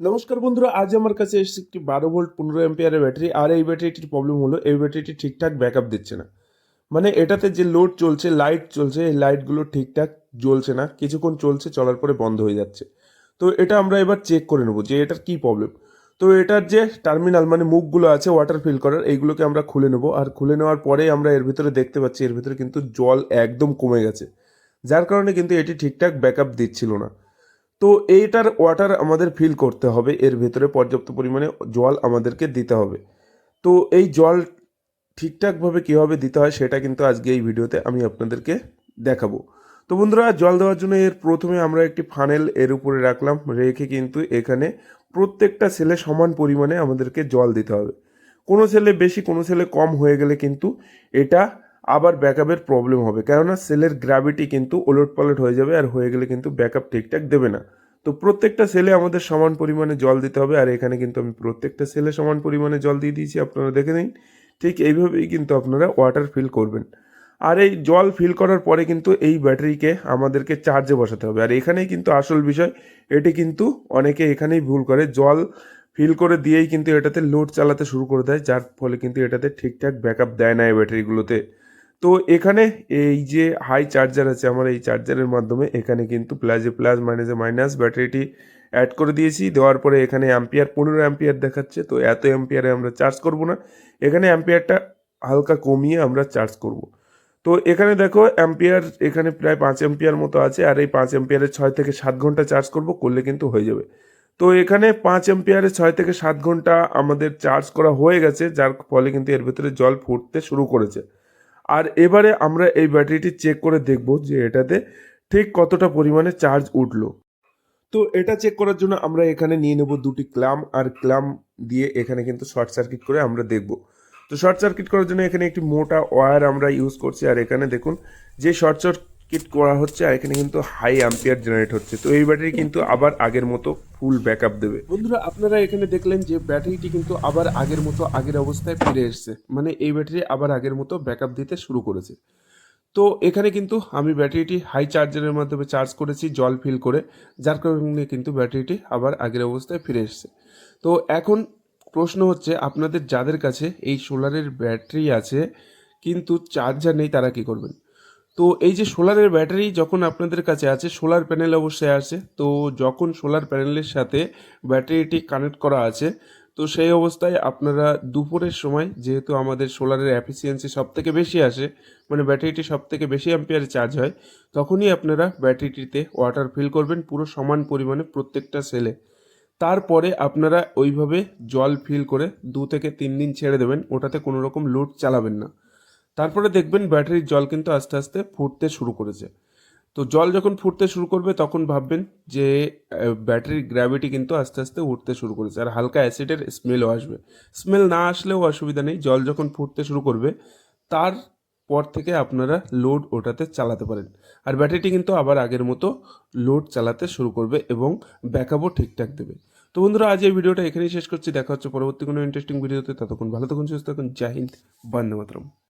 নমস্কার বন্ধুরা, আজ আমার কাছে এসেছে একটি বারো ভোল্ট পনেরো এম্পিয়ারের ব্যাটারি। আর এই ব্যাটারিটির প্রবলেম হলো, এই ব্যাটারিটি ঠিকঠাক ব্যাকআপ দিচ্ছে না। মানে এটাতে যে লোড চলছে লাইট চলছে, এই লাইটগুলো ঠিকঠাক জ্বলছে না। কিছুক্ষণ চলছে, চলার পরে বন্ধ হয়ে যাচ্ছে। তো এটা আমরা এবার চেক করে নেব যে এটার কী প্রবলেম তো এটার যে টার্মিনাল মানে মুখগুলো আছে ওয়াটার ফিল করার, এইগুলোকে আমরা খুলে নেব। আর খুলে নেওয়ার পরেই আমরা এর ভিতরে দেখতে পাচ্ছি, এর ভিতরে কিন্তু জল একদম কমে গেছে। যার কারণে কিন্তু এটি ঠিকঠাক ব্যাকআপ দিচ্ছিল না। তো এইটার ওয়াটার আমাদের ফিল করতে হবে। এর ভেতরে পর্যাপ্ত পরিমাণে জল আমাদেরকে দিতে হবে। তো এই জল ঠিকঠাকভাবে কীভাবে দিতে হয় সেটা কিন্তু আজকে এই ভিডিওতে আমি আপনাদেরকে দেখাবো। তো বন্ধুরা, জল দেওয়ার জন্য এর প্রথমে আমরা একটি ফানেল এর উপরে রাখলাম। রেখে কিন্তু এখানে প্রত্যেকটা সেলে সমান পরিমাণে আমাদেরকে জল দিতে হবে। কোনো সেলে বেশি, কোনো সেলে কম হয়ে গেলে কিন্তু এটা আবার ব্যাকআপের প্রবলেম হবে। কেননা সেলের গ্র্যাভিটি কিন্তু ওলট পালট হয়ে যাবে আর হয়ে গেলে কিন্তু ব্যাকআপ ঠিকঠাক দেবে না। তো প্রত্যেকটা সেলে আমাদের সমান পরিমাণে জল দিতে হবে আর এখানে কিন্তু আমি প্রত্যেকটা সেলে সমান পরিমাণে জল দিয়ে দিয়েছি, আপনারা দেখে নিন। ঠিক এইভাবেই কিন্তু আপনারা ওয়াটার ফিল করবেন। আর এই জল ফিল করার পরে কিন্তু এই ব্যাটারিকে আমাদেরকে চার্জে বসাতে হবে। আর এখানেই কিন্তু আসল বিষয়, এটি কিন্তু অনেকে এখানেই ভুল করে। জল ফিল করে দিয়েই কিন্তু এটাতে লোড চালাতে শুরু করে দেয়, যার ফলে কিন্তু এটাতে ঠিকঠাক ব্যাকআপ দেয় না এই ব্যাটারিগুলোতে। তো এখানে এই যে হাই চার্জার আছে, আমার এই চার্জারের মাধ্যমে এখানে কিন্তু প্লাসে প্লাস মাইনাসে মাইনাস ব্যাটারিটি অ্যাড করে দিয়েছি। দেওয়ার পরে এখানে অ্যাম্পিয়ার পনেরো অ্যাম্পিয়ার দেখাচ্ছে। তো এত অ্যাম্পিয়ারে আমরা চার্জ করব না। এখানে অ্যাম্পিয়ারটা হালকা কমিয়ে আমরা চার্জ করব। তো এখানে দেখো অ্যাম্পিয়ার এখানে প্রায় পাঁচ অ্যাম্পিয়ার মতো আছে। আর এই পাঁচ অ্যাম্পিয়ারে ছয় থেকে সাত ঘণ্টা চার্জ করব, করলে কিন্তু হয়ে যাবে। তো এখানে পাঁচ অ্যাম্পিয়ারে ছয় থেকে সাত ঘণ্টা আমাদের চার্জ করা হয়ে গেছে, যার ফলে কিন্তু এর ভেতরে জল ফুটতে শুরু করেছে। আর এবারে আমরা এই ব্যাটারিটি চেক করে দেখব যে এটাতে ঠিক কতটা পরিমাণে চার্জ উঠল। তো এটা চেক করার জন্য আমরা এখানে নিয়ে নেব দুটি ক্লাম আর ক্লাম দিয়ে এখানে কিন্তু শর্ট সার্কিট করে আমরা দেখব। তো শর্ট সার্কিট করার জন্য এখানে একটি মোটা ওয়ার আমরা ইউজ করছি আর এখানে দেখুন যে শর্ট সার্কিট করা হচ্ছে আর এখানে কিন্তু হাই অ্যাম্পিয়ার জেনারেট হচ্ছে। তো এই ব্যাটারি কিন্তু আবার আগের মতো ফুল ব্যাকআপ দেবে। বন্ধুরা, আপনারা এখানে দেখলেন যে ব্যাটারিটি কিন্তু আবার আগের মতো আগের অবস্থায় ফিরে এসেছে। মানে এই ব্যাটারি আবার আগের মতো ব্যাকআপ দিতে শুরু করেছে। তো এখানে কিন্তু আমি ব্যাটারিটি হাই চার্জারের মাধ্যমে চার্জ করেছি, জল ফিল করে, যার কারণে কিন্তু ব্যাটারিটি আবার আগের অবস্থায় ফিরে এসেছে। তো এখন প্রশ্ন হচ্ছে, আপনাদের যাদের কাছে এই সোলারের ব্যাটারি আছে, কিন্তু চার্জার নেই, তারা কি করবেন? তো এই যে সোলারের ব্যাটারি যখন আপনাদের কাছে আছে, সোলার প্যানেল অবশ্যই আছে। তো যখন সোলার প্যানেলের সাথে ব্যাটারিটি কানেক্ট করা আছে, তো সেই অবস্থায় আপনারা দুপুরের সময়, যেহেতু আমাদের সোলারের অ্যাফিসিয়েন্সি সব থেকে বেশি আসে মানে ব্যাটারিটি সব থেকে বেশি অ্যাম্পিয়ারে চার্জ হয়, তখনই আপনারা ব্যাটারিটিতে ওয়াটার ফিল করবেন পুরো সমান পরিমাণে প্রত্যেকটা সেলে তারপরে আপনারা ওইভাবে জল ফিল করে দু থেকে তিন দিন ছেড়ে দেবেন, ওটাতে কোনো রকম লোড চালাবেন না। তারপরে দেখবেন ব্যাটারির জল কিন্তু আস্তে আস্তে ফুটতে শুরু করেছে। তো জল যখন ফুটতে শুরু করবে, তখন ভাববেন যে ব্যাটারির গ্র্যাভিটি কিন্তু আস্তে আস্তে উঠতে শুরু করেছে। আর হালকা অ্যাসিডের স্মেলও আসবে। স্মেল না আসলেও অসুবিধা নেই। জল যখন ফুটতে শুরু করবে, তার পর থেকে আপনারা লোড ওটাতে চালাতে পারেন। আর ব্যাটারিটি কিন্তু আবার আগের মতো লোড চালাতে শুরু করবে এবং ব্যাকআপও ঠিকঠাক দেবে। তো বন্ধুরা, আজ এই ভিডিওটা এখানেই শেষ করছি। দেখা হচ্ছে পরবর্তী কোনো ইন্টারেস্টিং ভিডিওতে ততক্ষণ ভালো থাকুন, সুস্থ থাকুন। জয় হিন্দ, বন্দে মাতরম।